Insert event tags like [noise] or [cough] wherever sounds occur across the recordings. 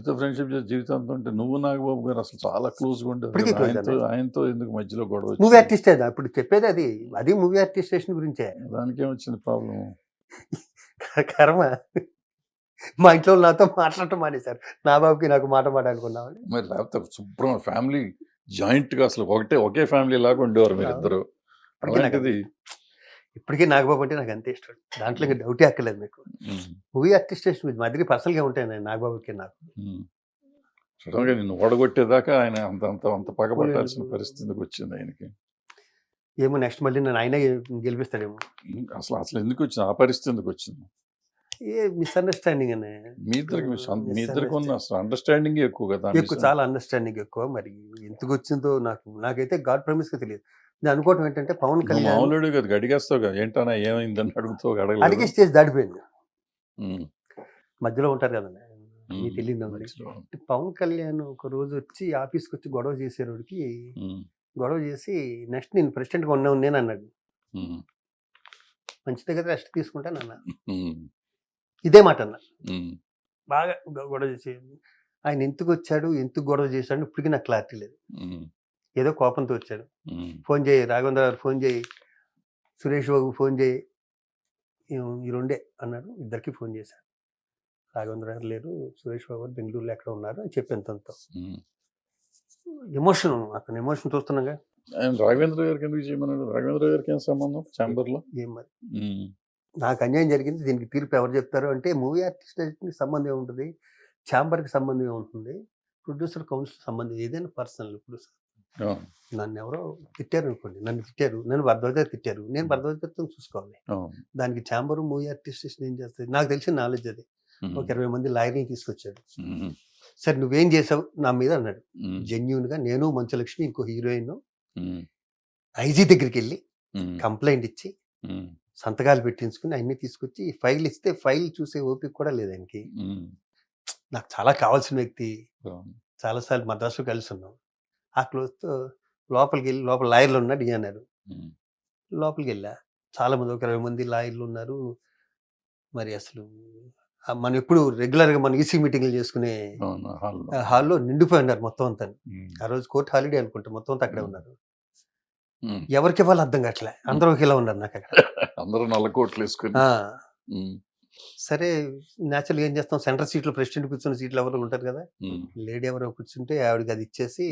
వీళ్ళతో ఫ్రెండ్షిప్ చేసి జీవితంతో ఉంటే నువ్వు నాగబాబు గారు అసలు చాలా క్లోజ్గా ఉండేది ఆయనతో ఆయనతో ఎందుకు మధ్యలో గొడవ మూవీ? ఆర్టిస్టే అది ఇప్పుడు చెప్పేది అది. అది మూవీ ఆర్టిస్టేషన్ గురించే. దానికి ఏమొచ్చింది ప్రాబ్లం కర్మ. మా ఇంట్లో నాతో మాట్లాడటం మానేశారు. నా బాబుకి నాకు మాట మాట్లాడుకున్నామని మరి లేకపోతే శుభ్రం ఫ్యామిలీ జాయింట్గా అసలు ఒకటే ఒకే ఫ్యామిలీ లాగా ఉండేవారు మీరు ఇద్దరు అలాంటిది ఇప్పటికీ నాగబాబు అంటే నాకు అంతే ఇష్టం. దాంట్లో ఇంకా డౌటే అక్కర్లేదు మీకు. మూవీ ఆర్టిస్టేషన్ గురించి మా దగ్గర పర్సనల్గా ఉంటాయి నేను నాగబాబుకి నాకు. నిన్ను ఓడగొట్టేదాకా ఆయన అంత అంత అంత పగబట్టాల్సిన పరిస్థితికి వచ్చింది ఆయనకి. ఏమో నెక్స్ట్ మళ్ళీ నేను ఆయనే గెలిపిస్తాడేమో. అసలు అసలు ఎందుకు వచ్చింది? ఆ పరిస్థితి ఎందుకు వచ్చింది. ఏ మిస్అండర్స్టాండింగ్ అనే. మీ ఇద్దరికి మీ ఇద్దరికి ఉన్న. అసలు అండర్స్టాండింగ్ ఎక్కువ కదా ఎక్కువ చాలా అండర్స్టాండింగ్ ఎక్కువ. మరి ఎందుకు వచ్చిందో నాకు నాకైతే గాడ్ ప్రామిస్గా తెలియదు. నేను అనుకోవటం ఏంటంటే పవన్ కళ్యాణ్ మామూలుడు కదా అడిగేస్తావు కదా. ఏంటన్నా ఏమైందని అడుగుతావు అడిగే అడగలేదు స్టేజ్ దాటిపోయింది. మధ్యలో ఉంటారు కదండి మీకు తెలియదు మరి. పవన్ కళ్యాణ్ ఒక రోజు వచ్చి ఆఫీస్కి వచ్చి గొడవ చేసేవాడికి గొడవ చేసి నెక్స్ట్ నేను ప్రెసిడెంట్గా ఉన్నాను నేను అన్నాడు మంచిదే కదా రెస్ట్ తీసుకుంటాను అన్న. ఇదే మాట అన్న. బాగా గొడవ చేసి ఆయన ఎందుకు వచ్చాడు ఎందుకు గొడవ చేశాడు ఇప్పటికీ నాకు క్లారిటీ లేదు. ఏదో కోపంతో వచ్చాడు ఫోన్ చేయి రాఘవేంద్ర గారు ఫోన్ చేయి సురేష్ బాబు ఫోన్ చేయి ఈ- రెండే అన్నారు. ఇద్దరికి ఫోన్ చేశారు. రాఘవేంద్ర గారు లేరు సురేష్ బాబు గారు బెంగళూరులో ఎక్కడ ఉన్నారు అని చెప్పాను తనతో. ఎమోషన్ అతను ఎమోషన్ చూస్తున్నాగా ఆయన రాఘవేంద్ర గారికి ఎందుకు చేయమన్నాడు? రాఘవేంద్ర గారికి ఏం సంబంధం? ఛాంబర్లో ఏం మరి? నాకు అన్యాయం జరిగింది దీనికి తీర్పు ఎవరు చెప్తారు అంటే మూవీ ఆర్టిస్ట్కి సంబంధం ఉంటుంది ఛాంబర్కి సంబంధం ఉంటుంది ప్రొడ్యూసర్ కౌన్సిల్ సంబంధం ఏదైనా పర్సనల్ ఇప్పుడు నన్ను ఎవరో తిట్టారు అనుకోండి నన్ను తిట్టారు నన్ను భరద్వాజ తిట్టారు నేను భరద్వాజతో చూసుకోవాలి. ఆ, దానికి ఛాంబర్ మూవీ ఆర్టిస్టేషన్ ఏం చేస్తుంది? నాకు తెలిసిన నాలెడ్జ్ అది. ఒక ఇరవై మంది లాయర్ని తీసుకొచ్చాడు. సరే నువ్వేం చేసావు? నా మీద అన్నాడు. జెన్యున్గా నేను మంచులక్ష్మి ఇంకో హీరోయిన్ ఐజీ దగ్గరికి వెళ్ళి కంప్లైంట్ ఇచ్చి సంతకాలు పెట్టించుకుని అన్ని తీసుకొచ్చి ఫైల్ ఇస్తే ఫైల్ చూసే ఓపిక కూడా లేదు ఆయనకి. నాకు చాలా కావాల్సిన వ్యక్తి. చాలాసార్లు మద్రాసు కలిసి ఉన్నాం. ఆ క్లోజ్తో లోపలికి వెళ్ళి లోపల లాయర్లు ఉన్నాడు అన్నారు లోపలికి వెళ్ళా చాలా మంది ఒక ఇరవై మంది లాయర్లు ఉన్నారు మరి అసలు మనం ఎప్పుడు రెగ్యులర్గా మనం ఈసీ మీటింగ్లు చేసుకునే హాల్లో. నిండిపోయి ఉన్నారు మొత్తం అంతా. ఆ రోజు కోర్టు హాలిడే అనుకుంటా మొత్తం అంతా అక్కడే ఉన్నారు. ఎవరికి ఇవ్వాలి అర్థం కావట్లే. అందరూ ఒకేలా ఉన్నారు నాకు అక్కడ [laughs] అందరూ నల్ల కోట్లు వేసుకుని. సరే న్యాచురల్గా ఏం చేస్తాం? సెంటర్ సీట్లో ప్రెసిడెంట్ కూర్చున్న సీట్లు ఎవరు ఉంటారు కదా! లేడీ ఎవరో కూర్చుంటే ఆవిడకి అది ఇచ్చేసి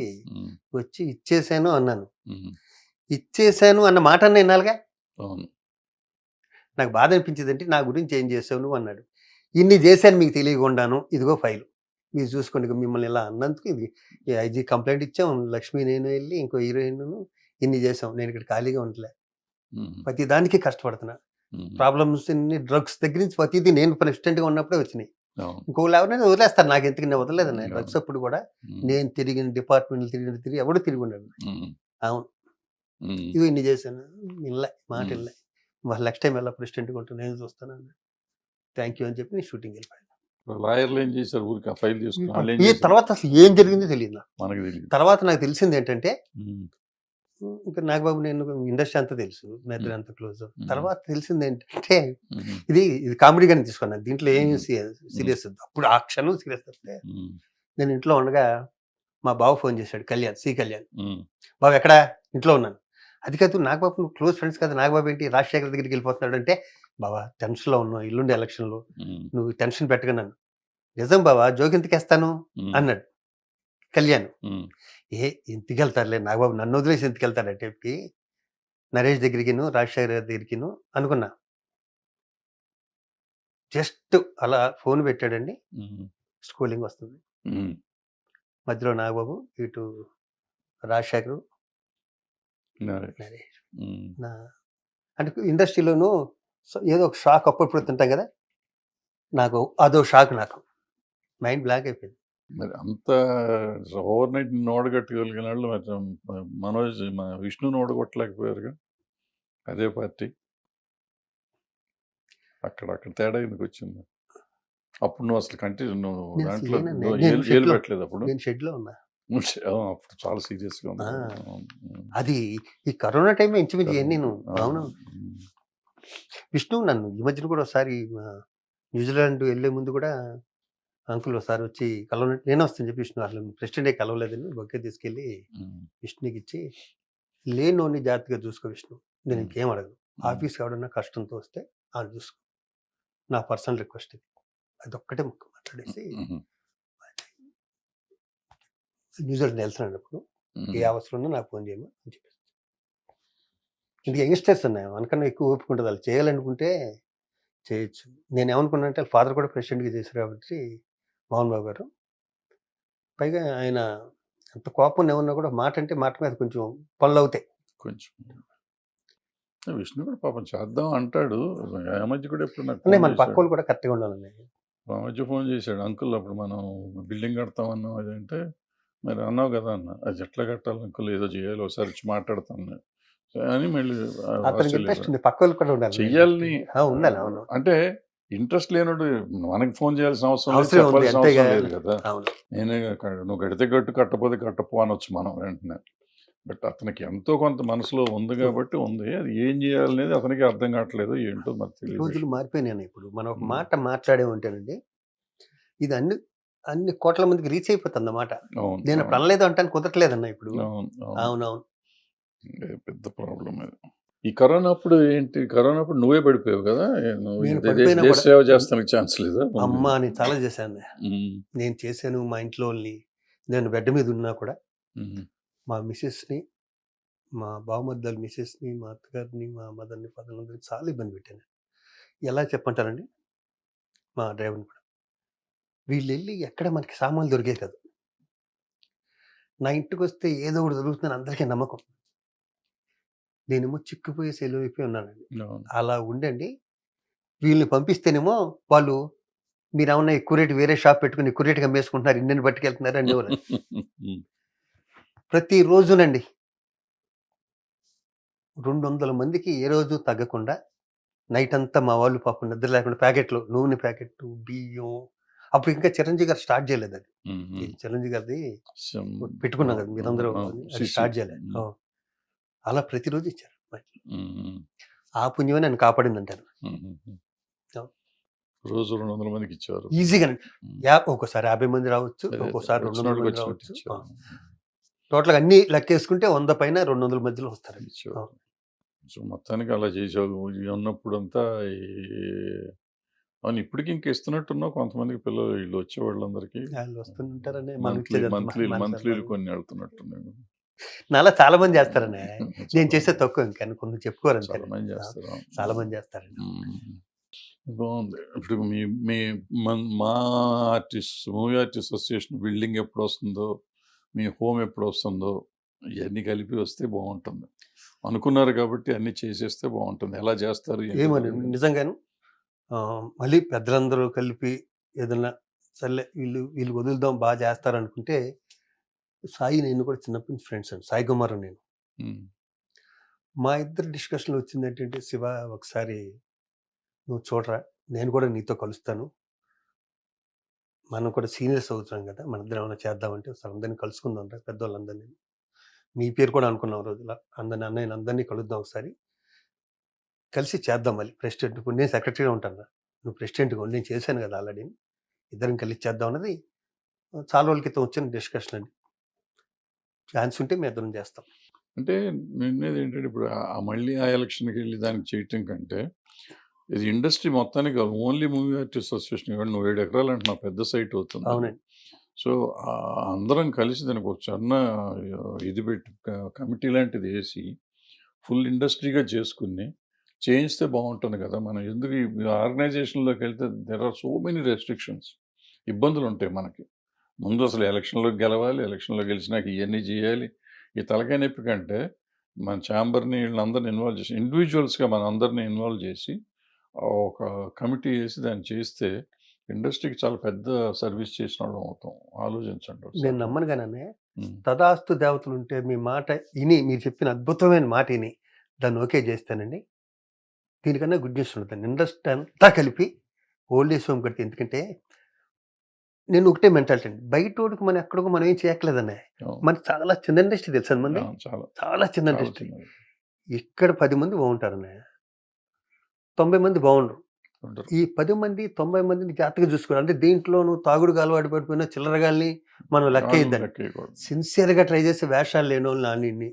వచ్చి ఇచ్చేసాను అన్నాను. ఇచ్చేసాను అన్న మాట అన్న అవును. నాకు బాధ అనిపించింది అంటే నా గురించి ఏం చేసావు నువ్వు అన్నాడు. ఇన్ని చేశాను మీకు తెలియకుండాను ఇదిగో ఫైల్. మీరు చూసుకోండి మిమ్మల్ని ఇలా అన్నందుకు ఇది ఐజీ కంప్లైంట్ ఇచ్చాం లక్ష్మి నేను వెళ్ళి ఇంకో హీరోయిన్ ఇన్ని చేసాం నేను ఇక్కడ ఖాళీగా ఉండలే. ప్రతి దానికి కష్టపడుతున్నా. ప్రాబ్లమ్స్ డ్రగ్స్ దగ్గర నుంచి ప్రతిదీ నేను ప్రెసిడెంట్గా ఉన్నప్పుడే వచ్చినాయి. ఇంకోళ్ళు ఎవరైనా వదిలేస్తారు. నాకు ఎందుకు నేను వదలలేదన్న అవును. డ్రగ్స్ అప్పుడు కూడా. నేను తిరిగిన డిపార్ట్మెంట్లు తిరిగిన తిరిగి ఎవడు తిరిగి ఉన్నాడు అవును. ఇవి ఇన్ని చేశాను. ఇల్లే మాట. ఇల్లే. వాళ్ళు నెక్స్ట్ టైం ఎలా ప్రెసిడెంట్గా ఉంటాను నేను చూస్తాను థ్యాంక్ యూ అని చెప్పి నేను షూటింగ్ వెళ్ళిపోయాను. లాయర్లు ఏం చేశారు? ఊరికి ఫైల్? తర్వాత అసలు ఏం జరిగిందో తెలియదు నాకు. తర్వాత నాకు తెలిసింది ఏంటంటే ఇంకా నాగబాబు నేను ఇండస్ట్రీ అంతా తెలుసు. మెదడు అంత క్లోజ్. తర్వాత తెలిసింది ఏంటంటే ఇది ఇది కామెడీగానే తీసుకున్నాను. దీంట్లో ఏం సీరియస్ అప్పుడు ఆ క్షణం సీరియస్ వస్తే నేను ఇంట్లో ఉండగా మా బావ ఫోన్ చేశాడు కళ్యాణ్ సి కళ్యాణ్. బాబు ఎక్కడా? ఇంట్లో ఉన్నాను. అది కాదు నాగబాబు నువ్వు క్లోజ్ ఫ్రెండ్స్ కదా. నాగబాబు ఏంటి? రాజశేఖర్ దగ్గరికి వెళ్ళిపోతున్నాడు అంటే బాబా టెన్షన్లో ఉన్నావు. ఇల్లుండే ఎలక్షన్లో నువ్వు టెన్షన్ పెట్టగా నన్ను. నిజం బాబా జోకి ఎందుకేస్తాను ఉమ్, అన్నాడు. కళ్యాణ్. ఏ ఇంటికి వెళ్తారులే నాగబాబు? నన్ను వదిలేసి ఎందుకు వెళ్తాడంటే చెప్పి నరేష్ దగ్గరికిను రాజశేఖర్ గారి దగ్గరికిను అనుకున్నా. జస్ట్ అలా ఫోన్ పెట్టాడండి. స్కూలింగ్ వస్తుంది. మధ్యలో నాగబాబు ఇటు రాజశేఖర్ నరే. నరేష్. అంటే ఇండస్ట్రీలోనూ ఏదో ఒక షాక్ అప్పుడప్పుడు తింటాం కదా? నాకు అదో షాక్ నాకు. మైండ్ బ్లాక్ అయిపోయింది. మరి అంత ఓవర్ నైట్ ఓడగట్టగలిగిన వాళ్ళు మరి మనోజ్ మన విష్ణుని ఓడగొట్టలేకపోయారుగా అదే పార్టీ. అక్కడ అక్కడ తేడా ఎందుకు వచ్చింది? అప్పుడు నువ్వు అసలు కంటిన్యూ నువ్వు దాంట్లో ఏలు- పెట్టలేదు అప్పుడు? నేను షెడ్లో ఉన్నా. అప్పుడు చాలా సీరియస్గా ఉంది ఆ. ఉమ్, అది ఈ కరోనా టైం ఇంచుమించు నేను అవును. విష్ణు నన్ను ఈ మధ్యన కూడా ఒకసారి న్యూజిలాండ్ వెళ్ళే ముందు కూడా అంకుల్ ఒకసారి వచ్చి కలవనట్టు నేను వస్తాను చెప్పి విష్ణు అసలు ప్రెసిడెంటే కలవలేదని బొక్కే తీసుకెళ్ళి విష్ణుకి ఇచ్చి లేనోని జాగ్రత్తగా చూసుకో విష్ణు. నేను. ఇంకేం అడగను. ఆఫీస్కి ఎవడన్నా కష్టంతో వస్తే ఆయన చూసుకో. నా పర్సనల్ రిక్వెస్ట్ ఇది. అదొక్కటే ముక్క మాట్లాడేసి న్యూజిలాండ్ వెళ్తున్నాను అప్పుడు ఏ అవసరం ఉన్నా నాకు ఫోన్ చేయమని అని చెప్పేసి. ఇందుకు యంగ్స్టర్స్ ఉన్నాయి? మనకన్నా ఎక్కువ ఓపిక ఉంటుంది. వాళ్ళు చేయాలనుకుంటే చేయొచ్చు. నేను ఏమనుకున్నా అంటే వాళ్ళ ఫాదర్ కూడా ప్రెసిడెంట్గా చేశారు కాబట్టి మోహన్ బాబు గారు. పైగా ఆయన ఎంత కోపం ఏమన్నా కూడా మాట అంటే మాట మీద కొంచెం పనులు అవుతాయి కొంచెం విష్ణు కూడా పాపం చేద్దాం అంటాడు. ఆ మధ్య కూడా ఎప్పుడు నాకు అన్నీ ఫోన్ మన పక్క కూడా కరెక్ట్గా ఉండాలండి. ఆ మధ్య ఫోన్ చేశాడు. అంకుల్ అప్పుడు మనం బిల్డింగ్ కడతామన్నాం అదంటే మరి అన్నావు కదా అన్న. అది ఎట్లా కట్టాలి అంకుల్? ఏదో చేయాలి ఒకసారి వచ్చి మాట్లాడతాను. అని మళ్ళీ చెయ్యాలని అంటే ఇంట్రెస్ట్ లేనుడు మనకి ఫోన్ చేయాల్సిన అవసరం లేదు అవసరం ఉంది, చెప్పాల్సిన అంతేగా. అవసరం లేదు కదా. అవును. నేనే క- నువ్వు గడితే గట్టు కట్టపోతే కట్టపో అనొచ్చు మనం వెంటనే. బట్ అతనికి ఎంతో కొంత మనసులో ఉంది కాబట్టి ఉంది. అది ఏం చేయాలనేది అతనికి అర్థం కావట్లేదు ఏంటో మరి తెలియదు. రోజులు మారిపోయినాయి ఇప్పుడు. మనం ఒక. మాట మాట్లాడే ఉంటేనండి ఇది అన్ని అన్ని కోట్ల మందికి రీచ్ అయిపోతుంది అన్నమాట. అవును నేను అవును, అనలేదు అంటే కుదరట్లేదన్న ఇప్పుడు. అవును అవును. అవునవును. ఇదే పెద్ద ప్రాబ్లం అది. ఈ కరోనా అప్పుడు ఏంటి? కరోనా అప్పుడు నువ్వే పడిపోయావు కదా? నువ్వు నేను సేవ చేస్తానికి ఛాన్స్ లేదా? అమ్మ అని చాలా చేశాను. నేను చేశాను మా ఇంట్లో వాళ్ళని. నేను బెడ్ మీద ఉన్నా కూడా మా మిస్సెస్ని మా బావమద్దల మిస్సెస్ని మా అత్తగారిని మా మదర్ని ఫాదర్ని చాలా ఇబ్బంది పెట్టాను. ఎలా చెప్పంటారండి మా డ్రైవర్ని కూడా. వీళ్ళు వెళ్ళి ఎక్కడ మనకి సామాన్లు దొరికే కదా. నా ఇంటికి వస్తే ఏదో ఒకటి దొరుకుతుందని అందరికీ నమ్మకం. నేనేమో చిక్కుపోయి సెలవు అయిపోయి ఉన్నానండి. అలా ఉండండి. వీళ్ళని పంపిస్తేనేమో వాళ్ళు మీరు ఏమన్నా ఎక్కువ రేటు వేరే షాప్ పెట్టుకుని ఎక్కువ రేటుగా అమ్మేసుకుంటున్నారు ఇండియన్ పట్టుకెళ్తున్నారు అని ఎవరు ఉమ్, ప్రతి రోజునండి రెండు వందల మందికి ఏ రోజు తగ్గకుండా నైట్ అంతా మా వాళ్ళు పాపం నిద్ర లేకుండా ప్యాకెట్లు నూనె ప్యాకెట్ బియ్యం అప్పుడు ఇంకా చిరంజీవి గారు స్టార్ట్ చేయలేదు అది. చిరంజీవి గారిది పెట్టుకున్నాం కదా మీరందరూ. స్టార్ట్ చేయలేదు. అలా ప్రతిరోజు ఇచ్చారు. ఆ పుణ్యమే నన్ను కాపాడింది అంటారు. రోజు రెండు వందల మందికి ఇచ్చారు ఈజీగా ఒక్కోసారి యాభై మంది రావచ్చు ఒక్కోసారి రెండు వందల మంది రావచ్చు. టోటల్గా అన్ని లెక్కేసుకుంటే వంద పైన రెండు వందల మధ్యలో వస్తారు. సో మొత్తానికి అలా చేసావు ఉన్నప్పుడంతా అవును ఇప్పటికి ఇంక ఇస్తున్నట్టున్నావు కొంతమందికి పిల్లలు. వీళ్ళు వచ్చే వాళ్ళందరికీ మంత్లీ మంత్లీ కొన్ని వెళ్తున్నట్టున్నాను నాలా చాలా మంది చేస్తారనే. [laughs] నేను చేస్తే తక్కువ ఇంకా కొంచెం చెప్పుకోరు చాలా మంది చేస్తారు. చాలా మంది చేస్తారండి. బాగుంది. ఇప్పుడు మీ మీ మా artist movie artist association building ఎప్పుడు వస్తుందో మీ హోమ్ ఎప్పుడు వస్తుందో ఇవన్నీ కలిపి వస్తే బాగుంటుంది. అనుకున్నారు కాబట్టి అన్ని చేసేస్తే బాగుంటుంది. ఎలా చేస్తారు ఏమని. నిజంగాను మళ్ళీ పెద్దలందరూ కలిపి ఏదన్నా సర్లే వీళ్ళు వీళ్ళు వదులుదాం బాగా చేస్తారు అనుకుంటే సాయి నేను కూడా చిన్నప్పటి నుంచి ఫ్రెండ్స్ అండి. సాయి కుమార్ నేను. మా ఇద్దరు డిస్కషన్లో వచ్చింది ఏంటంటే శివ ఒకసారి నువ్వు చూడరా నేను కూడా నీతో కలుస్తాను. మనం కూడా సీనియర్స్ అవుతున్నాం కదా మన ఇద్దరం ఏమైనా చేద్దామంటే ఒకసారి అందరినీ కలుసుకుందాం రా పెద్దవాళ్ళందరినీ మీ పేరు కూడా అనుకున్నాం రోజుల అందరిని అన్నయ్యని అందరినీ కలుద్దాం ఒకసారి. కలిసి చేద్దాం మళ్ళీ ప్రెసిడెంట్. ఇప్పుడు నేను సెక్రటరీగా ఉంటాను రా. నువ్వు ప్రెసిడెంట్గా నేను చేశాను కదా ఆల్రెడీ. ఇద్దరం కలిసి చేద్దాం అన్నది చాలా రోజుల క్రితం వచ్చిన డిస్కషన్ అండి. ఛాన్స్ ఉంటే మేము ఇద్దరం చేస్తాం. అంటే నేనేది ఏంటంటే ఇప్పుడు ఆ- మళ్ళీ ఆ ఎలక్షన్కి వెళ్ళి దానికి చేయటం కంటే ఇది ఇండస్ట్రీ మొత్తానికి ఓన్లీ మూవీ ఆర్టిస్ట్ అసోసియేషన్ ఇవాళ నువ్వు ఏడు ఎకరాలు అంటే నా పెద్ద సైట్ అవుతుంది. అవునండి. సో అందరం కలిసి దానికి ఒక చిన్న ఇది పెట్టి కమిటీ లాంటిది వేసి ఫుల్ ఇండస్ట్రీగా చేసుకుని చేయిస్తే బాగుంటుంది కదా. మనం ఎందుకు ఈ ఆర్గనైజేషన్లోకి వెళ్తే there are so many restrictions ఇబ్బందులు ఉంటాయి మనకి. ముందు అసలు ఎలక్షన్లో గెలవాలి ఎలక్షన్లో గెలిచినాక ఇవన్నీ చేయాలి. ఈ తలకాయ నొప్పి కంటే మన ఛాంబర్ని వీళ్ళందరిని ఇన్వాల్వ్ చేసి ఇండివిజువల్స్గా మన అందరిని ఇన్వాల్వ్ చేసి ఒక కమిటీ వేసి దాన్ని చేస్తే ఇండస్ట్రీకి చాలా పెద్ద సర్వీస్ చేసిన వాళ్ళం అవుతాం. ఆలోచించండి. నేను నమ్మను కానీ తదాస్తు దేవతలు ఉంటే మీ మాట విని మీరు చెప్పిన అద్భుతమైన మాట విని దాన్ని ఓకే చేస్తానండి. దీనికన్నా గుడ్ న్యూస్ ఉంటుంది ఇండస్ట్రీ అంతా కలిపి ఓల్డ్ ఏజ్ హోమ్ కడితే ఎందుకంటే నేను ఒకటే మెంటాలిటీ అండి. బయట వాడికి మనం ఎక్కడికో మనం ఏం చేయట్లేదన్న అవును. మనకి చాలా చిన్న ఇండస్ట్రీ తెలుసా మంది చాలా. చిన్న ఇండస్ట్రీ. ఇక్కడ పది మంది బాగుంటారు అన్నయ్య తొంభై మంది బాగుండరు. ఈ పది మంది తొంభై మందిని జాగ్రత్తగా చూసుకోవాలి. అంటే దీంట్లోనూ తాగుడుకు అలవాటు పడిపోయిన చిల్లరగాల్ని మనం లెక్క లెక్కేయకూడదు. సిన్సియర్గా ట్రై చేసి వేషాలు లేని వాళ్ళు నాని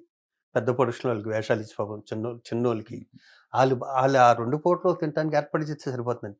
పెద్ద పొడుచున్న వాళ్ళకి వేషాలు ఇచ్చి పాపం చిన్న చిన్నోళ్ళకి వాళ్ళు వాళ్ళు ఆ రెండు పూటలు తినడానికి ఏర్పాటు చేస్తే సరిపోతుందండి.